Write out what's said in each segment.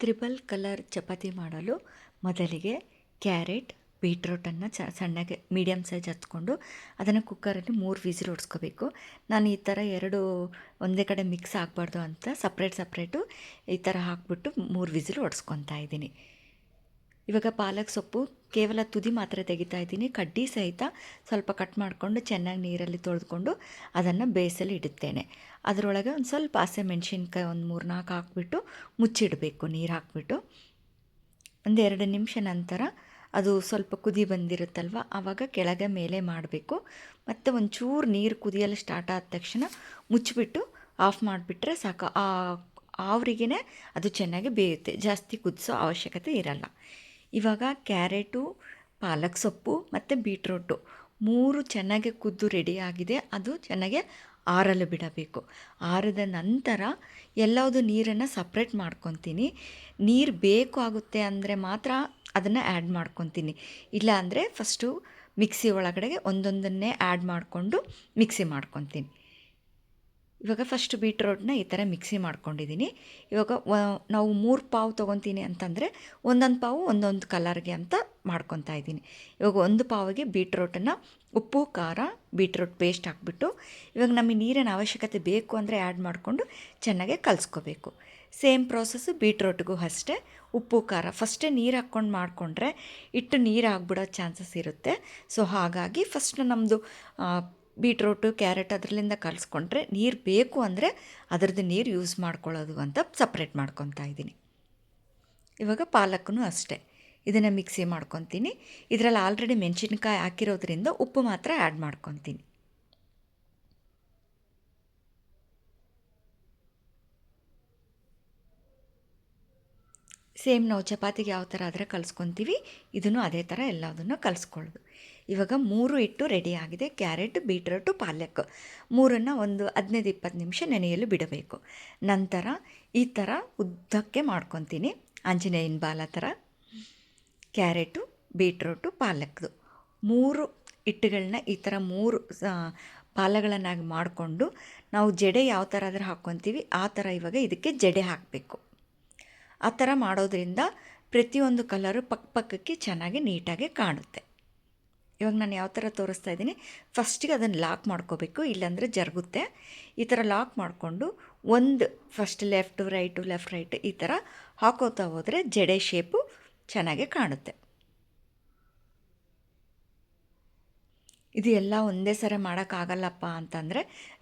Triple colour chapati ಮಾಡಲು ಮೊದಲಿಗೆ carrot, ಬೀಟ್ರೋಟನ್ನು ಚ, ಸಣ್ಣಗೆ ಮೀಡಿಯಮ್ ಸೈಜ್ ಹಚ್ಕೊಂಡು ಅದನ್ನು ಕುಕ್ಕರಲ್ಲಿ ಮೂರು ವಿಸಿಲ್ ಹೊಡ್ಸ್ಕೋಬೇಕು ನಾನು ಈ ಥರ ಎರಡು ಒಂದೇ ಕಡೆ ಮಿಕ್ಸ್ ಆಗಬಾರ್ದು ಅಂತ ಸಪ್ರೇಟ್ ಸಪ್ರೇಟು ಈ ಥರ ಹಾಕ್ಬಿಟ್ಟು ಮೂರು ವಿಸಿಲ್ ಹೊಡ್ಸ್ಕೊತಾ ಇದ್ದೀನಿ. ಇವಾಗ ಪಾಲಕ್ ಸೊಪ್ಪು ಕೇವಲ ತುದಿ ಮಾತ್ರ ತೆಗಿತಾ ಇದ್ದೀನಿ. ಕಡ್ಡಿ ಸಹಿತ ಸ್ವಲ್ಪ ಕಟ್ ಮಾಡಿಕೊಂಡು ಚೆನ್ನಾಗಿ ನೀರಲ್ಲಿ ತೊಳೆದುಕೊಂಡು ಅದನ್ನು ಬೇಯಿಸಲು ಇಡುತ್ತೇನೆ. ಅದರೊಳಗೆ ಒಂದು ಸ್ವಲ್ಪ ಹಸೆ ಮೆಣಸಿನ್ಕಾಯಿ ಒಂದು ಮೂರು ನಾಲ್ಕು ಹಾಕ್ಬಿಟ್ಟು ಮುಚ್ಚಿಡಬೇಕು, ನೀರು ಹಾಕ್ಬಿಟ್ಟು. ಒಂದೆರಡು ನಿಮಿಷ ನಂತರ ಅದು ಸ್ವಲ್ಪ ಕುದಿ ಬಂದಿರುತ್ತಲ್ವ ಆವಾಗ ಕೆಳಗೆ ಮೇಲೆ ಮಾಡಬೇಕು. ಮತ್ತು ಒಂಚೂರು ನೀರು ಕುದಿಯಲು ಸ್ಟಾರ್ಟ್ ಆದ ತಕ್ಷಣ ಮುಚ್ಚಿಬಿಟ್ಟು ಆಫ್ ಮಾಡಿಬಿಟ್ರೆ ಸಾಕು. ಆ ಆವರಿಗೇ ಅದು ಚೆನ್ನಾಗಿ ಬೇಯುತ್ತೆ. ಜಾಸ್ತಿ ಕುದಿಸೋ ಅವಶ್ಯಕತೆ ಇರಲ್ಲ. ಇವಾಗ ಕ್ಯಾರೆಟು, ಪಾಲಕ್ ಸೊಪ್ಪು ಮತ್ತು ಬೀಟ್ರೋಟು. ಮೂರು ಚೆನ್ನಾಗಿ ಕುದ್ದು ರೆಡಿ ಆಗಿದೆ. ಅದು ಚೆನ್ನಾಗಿ ಆರಲು ಬಿಡಬೇಕು. ಆರಿದ ನಂತರ ಎಲ್ಲವುದು ನೀರನ್ನು ಸಪ್ರೇಟ್ ಮಾಡ್ಕೊತೀನಿ. ನೀರು ಬೇಕು ಆಗುತ್ತೆ ಅಂದರೆ ಮಾತ್ರ ಅದನ್ನು ಆ್ಯಡ್ ಮಾಡ್ಕೊತೀನಿ. ಇಲ್ಲ ಅಂದರೆ ಫಸ್ಟು ಮಿಕ್ಸಿ ಒಳಗಡೆಗೆ ಒಂದೊಂದನ್ನೇ ಆ್ಯಡ್ ಮಾಡಿಕೊಂಡು ಮಿಕ್ಸಿ ಮಾಡ್ಕೊತೀನಿ. ಇವಾಗ ಫಸ್ಟ್ ಬೀಟ್ರೋಟ್ನ ಈ ಥರ ಮಿಕ್ಸಿ ಮಾಡ್ಕೊಂಡಿದ್ದೀನಿ ಇವಾಗ ನಾವು ಮೂರು ಪಾವು ತೊಗೊತೀನಿ ಅಂತಂದರೆ ಒಂದೊಂದು ಪಾವು ಒಂದೊಂದು ಕಲರ್ಗೆ ಅಂತ ಮಾಡ್ಕೊತಾ ಇದ್ದೀನಿ. ಇವಾಗ ಒಂದು ಪಾವಿಗೆ ಬೀಟ್ರೋಟನ್ನು ಉಪ್ಪು, ಖಾರ ಬೀಟ್ರೋಟ್ ಪೇಸ್ಟ್ ಹಾಕ್ಬಿಟ್ಟು ಇವಾಗ ನಮಗೆ ನೀರಿನ ಅವಶ್ಯಕತೆ ಬೇಕು ಅಂದರೆ ಆ್ಯಡ್ ಮಾಡಿಕೊಂಡು ಚೆನ್ನಾಗೆ ಕಲಿಸ್ಕೋಬೇಕು. ಸೇಮ್ ಪ್ರೋಸೆಸ್ಸು ಬೀಟ್ರೋಟ್ಗೂ ಅಷ್ಟೇ, ಉಪ್ಪು, ಖಾರ ಫಸ್ಟೇ ನೀರು ಹಾಕ್ಕೊಂಡು ಮಾಡಿಕೊಂಡ್ರೆ ಇಟ್ಟು ನೀರು ಆಗ್ಬಿಡೋ ಚಾನ್ಸಸ್ ಇರುತ್ತೆ. ಸೊ ಹಾಗಾಗಿ ಫಸ್ಟ್ ನಮ್ಮದು ಬೀಟ್ರೋಟು, ಕ್ಯಾರೆಟ್ ಅದರಲ್ಲಿಂದ ಕಲಿಸ್ಕೊಂಡ್ರೆ ನೀರು ಬೇಕು ಅಂದರೆ ಅದರದ್ದು ನೀರು ಯೂಸ್ ಮಾಡ್ಕೊಳ್ಳೋದು ಅಂತ ಸಪ್ರೇಟ್ ಮಾಡ್ಕೊತಾ ಇದ್ದೀನಿ. ಇವಾಗ ಪಾಲಕ್ನೂ ಅಷ್ಟೇ. ಇದನ್ನು ಮಿಕ್ಸಿ ಮಾಡ್ಕೊತೀನಿ. ಇದರಲ್ಲಿ ಆಲ್ರೆಡಿ ಮೆಣಸಿನ್ಕಾಯಿ ಹಾಕಿರೋದ್ರಿಂದ ಉಪ್ಪು ಮಾತ್ರ ಆ್ಯಡ್ ಮಾಡ್ಕೊತೀನಿ. ಸೇಮ್ ನಾವು ಚಪಾತಿಗೆ ಯಾವ ಥರ ಆದರೆ ಕಲಿಸ್ಕೊತೀವಿ. ಇದನ್ನು ಅದೇ ಥರ ಎಲ್ಲದನ್ನು ಕಲಿಸ್ಕೊಳ್ಳೋದು. ಇವಾಗ ಮೂರು ಇಟ್ಟು ರೆಡಿ ಆಗಿದೆ ಕ್ಯಾರೆಟ್ ಬೀಟ್ರೋಟು ಪಾಲಕ್. ಮೂರನ್ನು ಒಂದು ಹದಿನೈದು, ಇಪ್ಪತ್ತು ನಿಮಿಷ ನೆನೆಯಲು ಬಿಡಬೇಕು. ನಂತರ ಈ ಥರ ಉದ್ದಕ್ಕೆ ಮಾಡ್ಕೊತೀನಿ. ಆಂಜನೇಯನ ಬಾಲ ಥರ ಕ್ಯಾರೆಟು ಬೀಟ್ರೋಟು ಪಾಲಕ್ದು ಮೂರು ಹಿಟ್ಟುಗಳನ್ನ ಈ ಥರ ಮೂರು ಪಾಲಗಳನ್ನಾಗಿ ಮಾಡಿಕೊಂಡು ನಾವು ಜಡೆ ಯಾವ ಥರ ಆದರೂ ಹಾಕ್ಕೊತೀವಿ, ಆ ಥರ ಇವಾಗ ಇದಕ್ಕೆ ಜಡೆ ಹಾಕಬೇಕು. ಆ ಥರ ಮಾಡೋದ್ರಿಂದ ಪ್ರತಿಯೊಂದು ಕಲರು ಪಕ್ಕ ಪಕ್ಕಕ್ಕೆ ಚೆನ್ನಾಗಿ ನೀಟಾಗಿ ಕಾಣುತ್ತೆ. ಇವಾಗ ನಾನು ಯಾವ ಥರ ತೋರಿಸ್ತಾ ಇದ್ದೀನಿ. ಫಸ್ಟಿಗೆ ಅದನ್ನು ಲಾಕ್ ಮಾಡ್ಕೋಬೇಕು, ಇಲ್ಲಾಂದರೆ ಜರುಗುತ್ತೆ. ಈ ಥರ ಲಾಕ್ ಮಾಡಿಕೊಂಡು ಒಂದು first left, right, left, right ಈ ಥರ ಹಾಕೋತಾ ಹೋದರೆ ಜಡೆ ಶೇಪು ಚೆನ್ನಾಗಿ ಕಾಣುತ್ತೆ. ಇದು ಎಲ್ಲ ಒಂದೇ ಸರ ಮಾಡೋಕ್ಕಾಗಲ್ಲಪ್ಪ ಅಂತಂದರೆ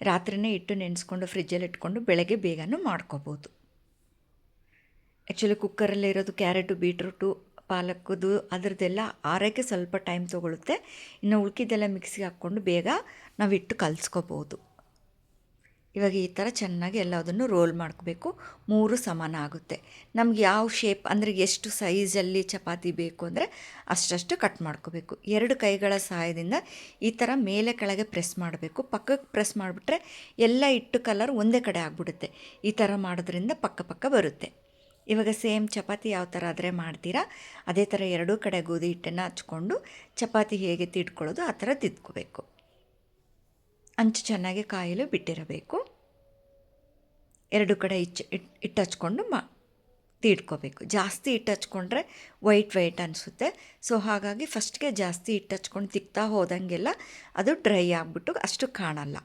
ರಾತ್ರಿನೇ ಇಟ್ಟು ನೆನೆಸ್ಕೊಂಡು ಫ್ರಿಜ್ಜಲ್ಲಿ ಇಟ್ಕೊಂಡು ಬೆಳಗ್ಗೆ ಬೇಗನೂ ಮಾಡ್ಕೋಬೋದು. ಆ್ಯಕ್ಚುಲಿ ಕುಕ್ಕರಲ್ಲಿರೋದು ಕ್ಯಾರೆಟು, ಬೀಟ್ರೂಟು ಪಾಲಕ್ಕದು ಅದರದ್ದೆಲ್ಲ ಆರೋಕ್ಕೆ ಸ್ವಲ್ಪ ಟೈಮ್ ತೊಗೊಳುತ್ತೆ. ಇನ್ನು ಉಳ್ಕಿದ್ದೆಲ್ಲ ಮಿಕ್ಸಿಗೆ ಹಾಕ್ಕೊಂಡು ಬೇಗ ನಾವು ಇಟ್ಟು ಕಲಿಸ್ಕೋಬೋದು. ಇವಾಗ ಈ ಥರ ಚೆನ್ನಾಗಿ ಎಲ್ಲದನ್ನು ರೋಲ್ ಮಾಡ್ಕೋಬೇಕು. ಮೂರು ಸಮಾನ ಆಗುತ್ತೆ. ನಮ್ಗೆ ಯಾವ ಶೇಪ್ ಅಂದರೆ ಎಷ್ಟು ಸೈಜಲ್ಲಿ ಚಪಾತಿ ಬೇಕು ಅಂದರೆ ಅಷ್ಟಷ್ಟು ಕಟ್ ಮಾಡ್ಕೋಬೇಕು. ಎರಡು ಕೈಗಳ ಸಹಾಯದಿಂದ ಈ ಥರ ಮೇಲೆ ಕೆಳಗೆ ಪ್ರೆಸ್ ಮಾಡಬೇಕು. ಪಕ್ಕಕ್ಕೆ ಪ್ರೆಸ್ ಮಾಡಿಬಿಟ್ರೆ ಎಲ್ಲ ಇಟ್ಟು ಕಲರ್ ಒಂದೇ ಕಡೆ ಆಗಿಬಿಡುತ್ತೆ. ಈ ಥರ ಮಾಡೋದ್ರಿಂದ ಪಕ್ಕ ಪಕ್ಕ ಬರುತ್ತೆ. ಇವಾಗ ಸೇಮ್ ಚಪಾತಿ ಯಾವ ಥರ ಆದರೆ ಮಾಡ್ತೀರಾ? ಅದೇ ಥರ ಎರಡೂ ಕಡೆ ಗೋಧಿ ಹಿಟ್ಟನ್ನು ಹಚ್ಕೊಂಡು ಚಪಾತಿ ಹೇಗೆ ತಿಟ್ಕೊಳ್ಳೋದು ಆ ಥರ ತಿದ್ಕೋಬೇಕು ಅಂಚು ಚೆನ್ನಾಗಿ ಕಾಯಲು ಬಿಟ್ಟಿರಬೇಕು. ಎರಡು ಕಡೆ ಹಿಟ್ ಇಟ್ಟು ಹಚ್ಕೊಂಡು ಮಾ ತೀಡ್ಕೋಬೇಕು ಜಾಸ್ತಿ ಹಿಟ್ಟು ಹಚ್ಕೊಂಡ್ರೆ ವೈಟ್ ವೈಟ್ ಅನಿಸುತ್ತೆ. ಸೊ, ಹಾಗಾಗಿ ಫಸ್ಟ್ಗೆ ಜಾಸ್ತಿ ಹಿಟ್ಟು ಹಚ್ಕೊಂಡು ತಿಕ್ತಾ ಹೋದಂಗೆಲ್ಲ ಅದು ಡ್ರೈ ಆಗಿಬಿಟ್ಟು ಅಷ್ಟು ಕಾಣಲ್ಲ.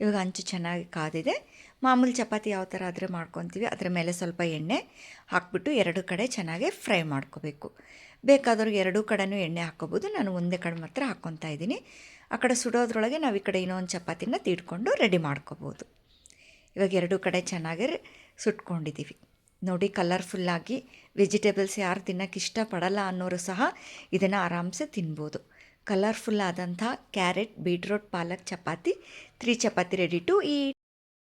ಇವಾಗ ಅಂಚು ಚೆನ್ನಾಗಿ ಕಾದಿದೆ. ಮಾಮೂಲಿ ಚಪಾತಿ ಯಾವ ಥರ ಆದರೆ ಮಾಡ್ಕೊತೀವಿ. ಅದರ ಮೇಲೆ ಸ್ವಲ್ಪ ಎಣ್ಣೆ ಹಾಕ್ಬಿಟ್ಟು ಎರಡು ಕಡೆ ಚೆನ್ನಾಗಿ ಫ್ರೈ ಮಾಡ್ಕೋಬೇಕು. ಬೇಕಾದವ್ರಿಗೆ ಎರಡೂ ಕಡೆನೂ ಎಣ್ಣೆ ಹಾಕ್ಕೋಬೋದು. ನಾನು ಒಂದೇ ಕಡೆ ಮಾತ್ರ ಹಾಕ್ಕೊತಾ ಇದ್ದೀನಿ. ಆ ಕಡೆ ಸುಡೋದ್ರೊಳಗೆ ನಾವು ಈ ಕಡೆ ಇನ್ನೊಂದು ಚಪಾತಿನ ತೀಡ್ಕೊಂಡು ರೆಡಿ ಮಾಡ್ಕೋಬೋದು. ಇವಾಗ ಎರಡೂ ಕಡೆ ಚೆನ್ನಾಗಿ ಸುಟ್ಕೊಂಡಿದ್ದೀವಿ ನೋಡಿ ಕಲರ್ಫುಲ್ಲಾಗಿ ವೆಜಿಟೇಬಲ್ಸ್ ಯಾರು ತಿನ್ನೋಕ್ಕೆ ಇಷ್ಟಪಡಲ್ಲ ಅನ್ನೋರು ಸಹ ಇದನ್ನು ಆರಾಮ್ಸೆ ತಿನ್ಬೋದು. ಕಲರ್ಫುಲ್ ಆದಂಥ carrot beetroot palak chapati three chapati ready to eat